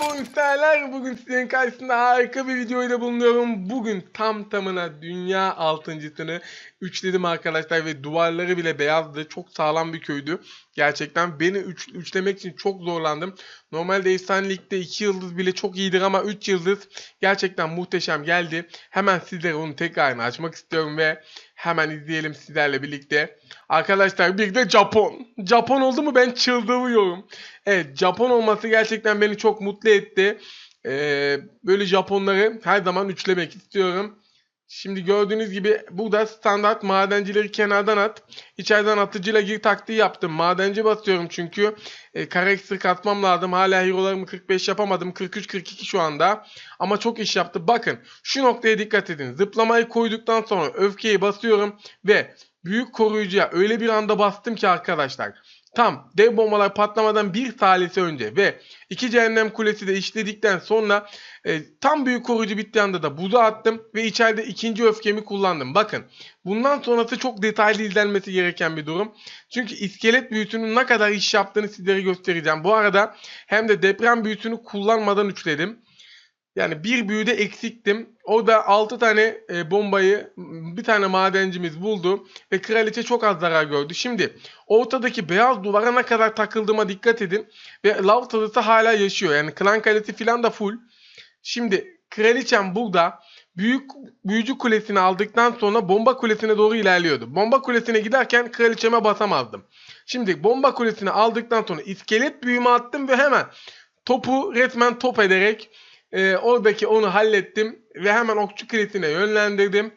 Bonserler bugün sizin karşısında harika bir videoyla bulunuyorum. Bugün tam tamına dünya altıncısını üçledim arkadaşlar ve duvarları bile beyazdı. Çok sağlam bir köydü. Gerçekten beni üç, üçlemek için çok zorlandım. Normalde Efsane Lig'de 2 yıldız bile çok iyidir ama 3 yıldız gerçekten muhteşem geldi. Hemen sizlere onu tekrarını açmak istiyorum ve hemen izleyelim sizlerle birlikte. Arkadaşlar bir de Japon. Japon oldu mu ben çıldırıyorum. Evet Japon olması gerçekten beni çok mutlu etti. Ee, böyle Japonları her zaman üçlemek istiyorum. Şimdi gördüğünüz gibi burada standart madencileri kenardan at. içeriden atıcıyla gir taktiği yaptım. Madenci basıyorum çünkü e, kare ekstra katmam lazım. Hala hero'larımı 45 yapamadım. 43-42 şu anda. Ama çok iş yaptı. Bakın şu noktaya dikkat edin. Zıplamayı koyduktan sonra öfkeyi basıyorum ve büyük koruyucuya öyle bir anda bastım ki arkadaşlar. Tam dev bombalar patlamadan bir salise önce ve iki cehennem kulesi de işledikten sonra e, tam büyük koruyucu bittiği anda da buza attım ve içeride ikinci öfkemi kullandım. Bakın bundan sonrası çok detaylı izlenmesi gereken bir durum. Çünkü iskelet büyüsünün ne kadar iş yaptığını sizlere göstereceğim. Bu arada hem de deprem büyüsünü kullanmadan üçledim. Yani bir büyüde eksiktim. O da 6 tane e, bombayı bir tane madencimiz buldu. Ve kraliçe çok az zarar gördü. Şimdi ortadaki beyaz duvara ne kadar takıldığıma dikkat edin. Ve lav tadısı hala yaşıyor. Yani klan kalesi falan da full. Şimdi kraliçem burada büyük büyücü kulesini aldıktan sonra bomba kulesine doğru ilerliyordu. Bomba kulesine giderken kraliçeme basamazdım. Şimdi bomba kulesini aldıktan sonra iskelet büyümü attım ve hemen topu resmen top ederek e, oradaki onu hallettim ve hemen okçu kulesine yönlendirdim.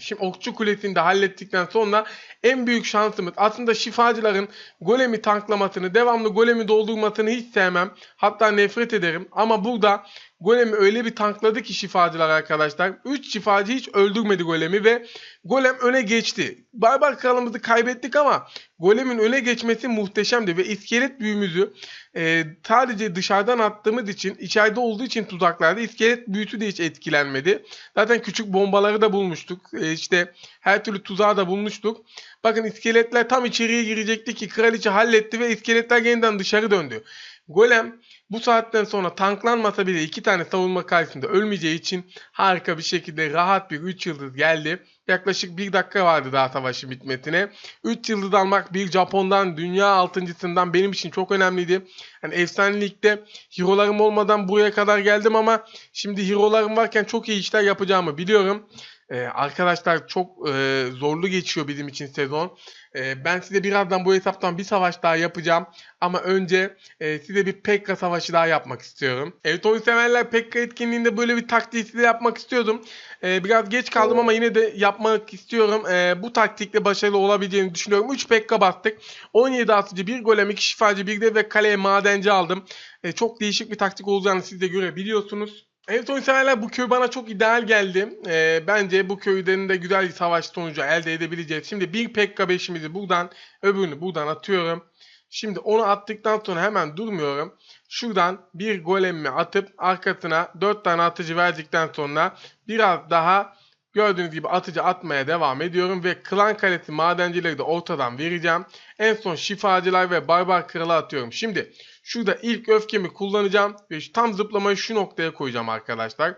Şimdi okçu kulesini de hallettikten sonra en büyük şansımız aslında şifacıların golemi tanklamasını, devamlı golemi doldurmasını hiç sevmem. Hatta nefret ederim. Ama burada golemi öyle bir tankladı ki şifacılar arkadaşlar. 3 şifacı hiç öldürmedi golemi ve golem öne geçti. Barbar kralımızı kaybettik ama golemin öne geçmesi muhteşemdi ve iskelet büyümüzü e, sadece dışarıdan attığımız için içeride olduğu için tuzaklarda iskelet büyüsü de hiç etkilenmedi. Zaten küçük bombaları da bulmuştuk. E, işte her türlü tuzağı da bulmuştuk. Bakın iskeletler tam içeriye girecekti ki kraliçe halletti ve iskeletler yeniden dışarı döndü. Golem bu saatten sonra tanklanmasa bile iki tane savunma karşısında ölmeyeceği için harika bir şekilde rahat bir 3 yıldız geldi. Yaklaşık 1 dakika vardı daha savaşın bitmesine. 3 yıldız almak bir Japon'dan dünya altıncısından benim için çok önemliydi. Yani efsane ligde hero'larım olmadan buraya kadar geldim ama şimdi hero'larım varken çok iyi işler yapacağımı biliyorum. Ee, arkadaşlar çok e, zorlu geçiyor bizim için sezon. Ee, ben size birazdan bu hesaptan bir savaş daha yapacağım. Ama önce e, size bir Pekka savaşı daha yapmak istiyorum. Evet oyun severler Pekka etkinliğinde böyle bir taktiği size yapmak istiyordum. Ee, biraz geç kaldım ama yine de yapmak istiyorum. Ee, bu taktikle başarılı olabileceğini düşünüyorum. 3 Pekka bastık. 17 atıcı, 1 golem, 2 şifacı, 1 de ve kaleye madenci aldım. Ee, çok değişik bir taktik olacağını siz de görebiliyorsunuz. Evet oyun severler bu köy bana çok ideal geldi. Ee, bence bu köyden de güzel bir savaş sonucu elde edebileceğiz. Şimdi bir Pekka 5'imizi buradan öbürünü buradan atıyorum. Şimdi onu attıktan sonra hemen durmuyorum. Şuradan bir golemimi atıp arkasına 4 tane atıcı verdikten sonra biraz daha gördüğünüz gibi atıcı atmaya devam ediyorum. Ve klan kalesi madencileri de ortadan vereceğim. En son şifacılar ve barbar kralı atıyorum. Şimdi şurada ilk öfkemi kullanacağım. Ve tam zıplamayı şu noktaya koyacağım arkadaşlar.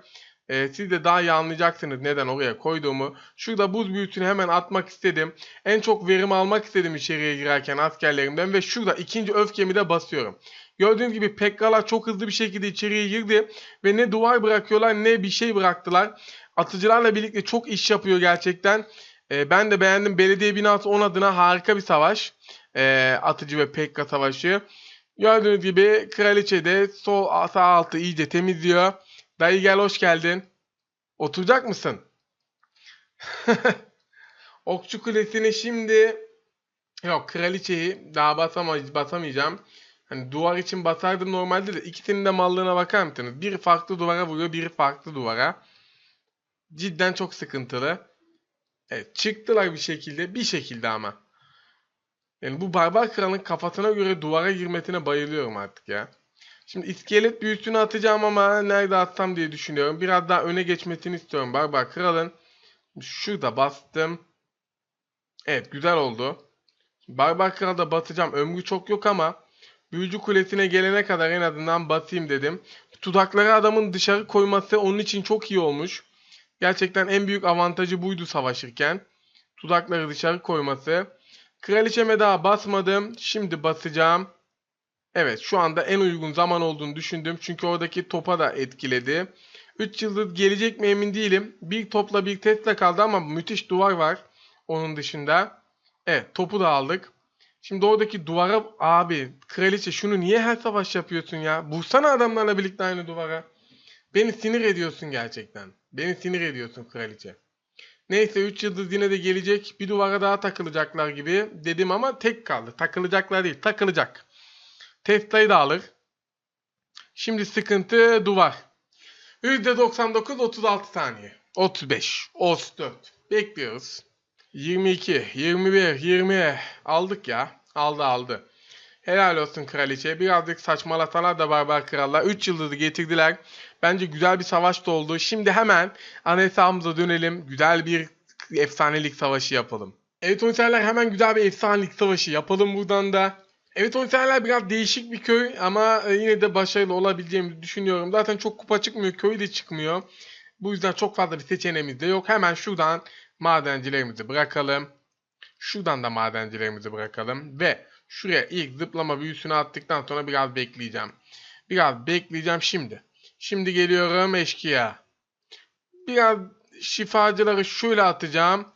Ee, siz de daha iyi anlayacaksınız neden oraya koyduğumu. Şurada buz büyüsünü hemen atmak istedim. En çok verim almak istedim içeriye girerken askerlerimden. Ve şurada ikinci öfkemi de basıyorum. Gördüğünüz gibi Pekkalar çok hızlı bir şekilde içeriye girdi. Ve ne duvar bırakıyorlar ne bir şey bıraktılar. Atıcılarla birlikte çok iş yapıyor gerçekten. Ee, ben de beğendim. Belediye binası 10 adına harika bir savaş. Ee, atıcı ve Pekka savaşı. Gördüğünüz gibi kraliçe de sol sağ altı iyice temizliyor. Dayı gel hoş geldin. Oturacak mısın? Okçu kulesini şimdi yok kraliçeyi daha basama, basamayacağım. Hani duvar için basardım normalde de ikisinin de mallığına bakar mısınız? Biri farklı duvara vuruyor, biri farklı duvara. Cidden çok sıkıntılı. Evet çıktılar bir şekilde, bir şekilde ama. Yani bu barbar kralın kafasına göre duvara girmesine bayılıyorum artık ya. Şimdi iskelet büyüsünü atacağım ama nerede atsam diye düşünüyorum. Biraz daha öne geçmesini istiyorum barbar kralın. Şurada bastım. Evet güzel oldu. Barbar kralda basacağım. Ömrü çok yok ama Büyücü kulesine gelene kadar en azından basayım dedim. Tuzakları adamın dışarı koyması onun için çok iyi olmuş. Gerçekten en büyük avantajı buydu savaşırken. Tuzakları dışarı koyması. Kraliçeme daha basmadım. Şimdi basacağım. Evet şu anda en uygun zaman olduğunu düşündüm. Çünkü oradaki topa da etkiledi. 3 yıldız gelecek mi emin değilim. Bir topla bir testle kaldı ama müthiş duvar var. Onun dışında. Evet topu da aldık. Şimdi oradaki duvara abi kraliçe şunu niye her savaş yapıyorsun ya? Vursana adamlarla birlikte aynı duvara. Beni sinir ediyorsun gerçekten. Beni sinir ediyorsun kraliçe. Neyse 3 yıldız yine de gelecek. Bir duvara daha takılacaklar gibi dedim ama tek kaldı. Takılacaklar değil takılacak. Tesla'yı da alır. Şimdi sıkıntı duvar. %99 36 saniye. 35, 34. Bekliyoruz. 22, 21, 20 aldık ya. Aldı aldı. Helal olsun kraliçe. Birazcık saçmalasalar da barbar krallar. 3 yıldızı getirdiler. Bence güzel bir savaş da oldu. Şimdi hemen ana hesabımıza dönelim. Güzel bir efsanelik savaşı yapalım. Evet oyuncular hemen güzel bir efsanelik savaşı yapalım buradan da. Evet oyuncular biraz değişik bir köy ama e, yine de başarılı olabileceğimi düşünüyorum. Zaten çok kupa çıkmıyor, köy de çıkmıyor. Bu yüzden çok fazla bir seçeneğimiz de yok. Hemen şuradan madencilerimizi bırakalım. Şuradan da madencilerimizi bırakalım. Ve şuraya ilk zıplama büyüsünü attıktan sonra biraz bekleyeceğim. Biraz bekleyeceğim şimdi. Şimdi geliyorum eşkıya. Biraz şifacıları şöyle atacağım.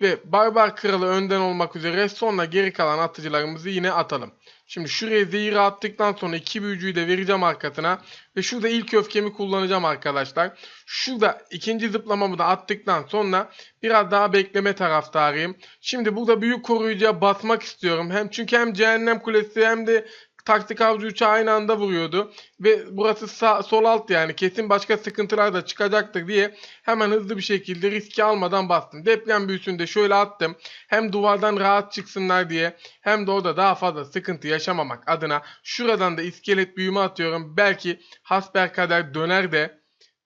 Ve Barbar Kralı önden olmak üzere sonra geri kalan atıcılarımızı yine atalım. Şimdi şuraya zehiri attıktan sonra iki büyücüyü de vereceğim arkasına. Ve şurada ilk öfkemi kullanacağım arkadaşlar. Şurada ikinci zıplamamı da attıktan sonra biraz daha bekleme taraftarıyım. Şimdi burada büyük koruyucuya basmak istiyorum. Hem çünkü hem cehennem kulesi hem de taktik avcı uçağı aynı anda vuruyordu. Ve burası sağ, sol alt yani kesin başka sıkıntılar da çıkacaktır diye hemen hızlı bir şekilde riski almadan bastım. Deprem büyüsünü de şöyle attım. Hem duvardan rahat çıksınlar diye hem de orada daha fazla sıkıntı yaşamamak adına şuradan da iskelet büyümü atıyorum. Belki hasbelkader döner de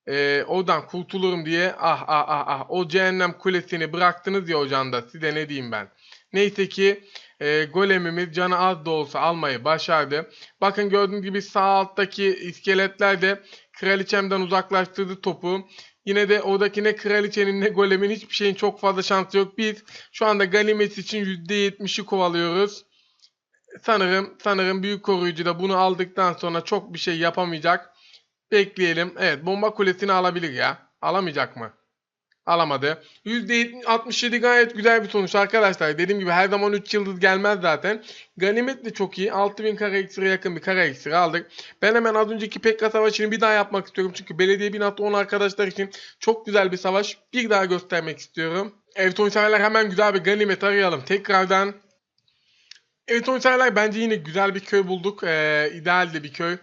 e, oradan kurtulurum diye ah ah ah ah o cehennem kulesini bıraktınız ya ocağında size ne diyeyim ben. Neyse ki e, golemimiz canı az da olsa almayı başardı. Bakın gördüğünüz gibi sağ alttaki iskeletler de kraliçemden uzaklaştırdı topu. Yine de oradaki ne kraliçenin ne golemin hiçbir şeyin çok fazla şansı yok. Biz şu anda ganimet için %70'i kovalıyoruz. Sanırım sanırım büyük koruyucu da bunu aldıktan sonra çok bir şey yapamayacak. Bekleyelim. Evet bomba kulesini alabilir ya. Alamayacak mı? Alamadı. %67 gayet güzel bir sonuç arkadaşlar. Dediğim gibi her zaman 3 yıldız gelmez zaten. Ganimet de çok iyi. 6000 kara eksire yakın bir kara eksire aldık. Ben hemen az önceki Pekka savaşını bir daha yapmak istiyorum. Çünkü belediye 1010 arkadaşlar için çok güzel bir savaş. Bir daha göstermek istiyorum. Evet oyuncular hemen güzel bir ganimet arayalım. Tekrardan. Evet oyuncular bence yine güzel bir köy bulduk. Ee, ideal de bir köy.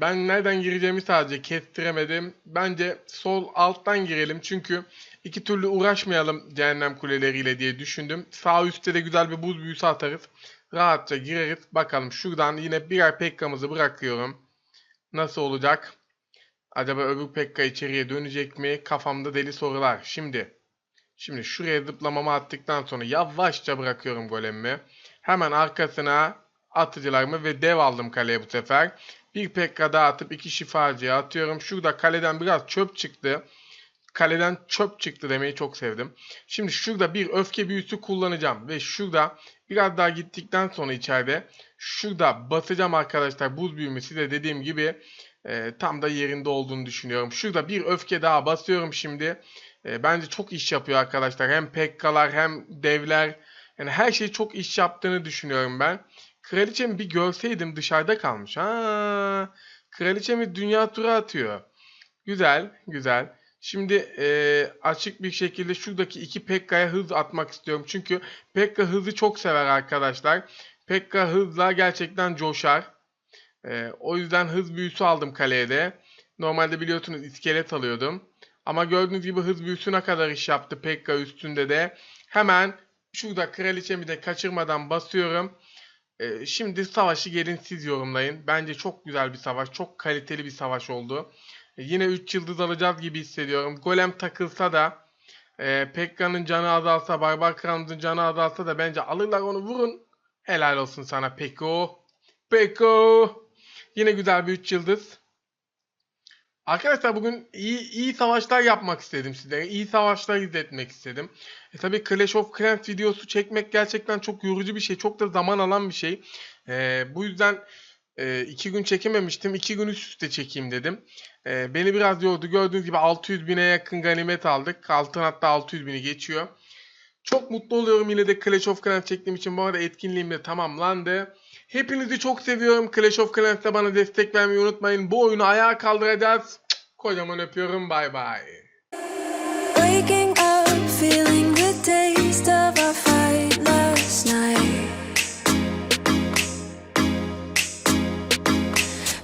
Ben nereden gireceğimi sadece kestiremedim. Bence sol alttan girelim çünkü iki türlü uğraşmayalım cehennem kuleleriyle diye düşündüm. Sağ üstte de güzel bir buz büyüsü atarız. Rahatça gireriz. Bakalım şuradan yine birer pekkamızı bırakıyorum. Nasıl olacak? Acaba öbür pekka içeriye dönecek mi? Kafamda deli sorular. Şimdi Şimdi şuraya zıplamamı attıktan sonra yavaşça bırakıyorum golemimi. Hemen arkasına atıcılarımı ve dev aldım kaleye bu sefer. Bir pekka daha atıp iki şifacıya atıyorum. Şurada kaleden biraz çöp çıktı. Kaleden çöp çıktı demeyi çok sevdim. Şimdi şurada bir öfke büyüsü kullanacağım. Ve şurada biraz daha gittikten sonra içeride şurada basacağım arkadaşlar buz büyümesi de dediğim gibi e, tam da yerinde olduğunu düşünüyorum. Şurada bir öfke daha basıyorum şimdi. E, bence çok iş yapıyor arkadaşlar. Hem pekkalar hem devler. Yani her şey çok iş yaptığını düşünüyorum ben. Kraliçemi bir görseydim dışarıda kalmış. Ha, kraliçemi dünya turu atıyor. Güzel, güzel. Şimdi e, açık bir şekilde şuradaki iki Pekka'ya hız atmak istiyorum. Çünkü Pekka hızı çok sever arkadaşlar. Pekka hızla gerçekten coşar. E, o yüzden hız büyüsü aldım kaleye de. Normalde biliyorsunuz iskelet alıyordum. Ama gördüğünüz gibi hız büyüsüne kadar iş yaptı Pekka üstünde de. Hemen şurada kraliçemi de kaçırmadan basıyorum. Ee, şimdi savaşı gelin siz yorumlayın. Bence çok güzel bir savaş. Çok kaliteli bir savaş oldu. Ee, yine 3 yıldız alacağız gibi hissediyorum. Golem takılsa da e, Pekka'nın canı azalsa, Barbar Kralımızın canı azalsa da bence alırlar onu vurun. Helal olsun sana Pekko. Peko. Yine güzel bir 3 yıldız. Arkadaşlar bugün iyi iyi savaşlar yapmak istedim sizlere. İyi savaşlar izletmek istedim. E tabii Clash of Clans videosu çekmek gerçekten çok yorucu bir şey. Çok da zaman alan bir şey. E, bu yüzden e, iki gün çekememiştim. İki gün üst üste çekeyim dedim. E, beni biraz yordu. Gördüğünüz gibi 600 bine yakın ganimet aldık. Altın hatta 600 bini geçiyor. Çok mutlu oluyorum yine de Clash of Clans çektiğim için. Bu arada etkinliğim de tamamlandı. Hepinizi çok seviyorum. Clash of Clans'ta bana destek vermeyi unutmayın. Bu oyunu ayağa kaldıracağız. Kocaman öpüyorum. Bay bay.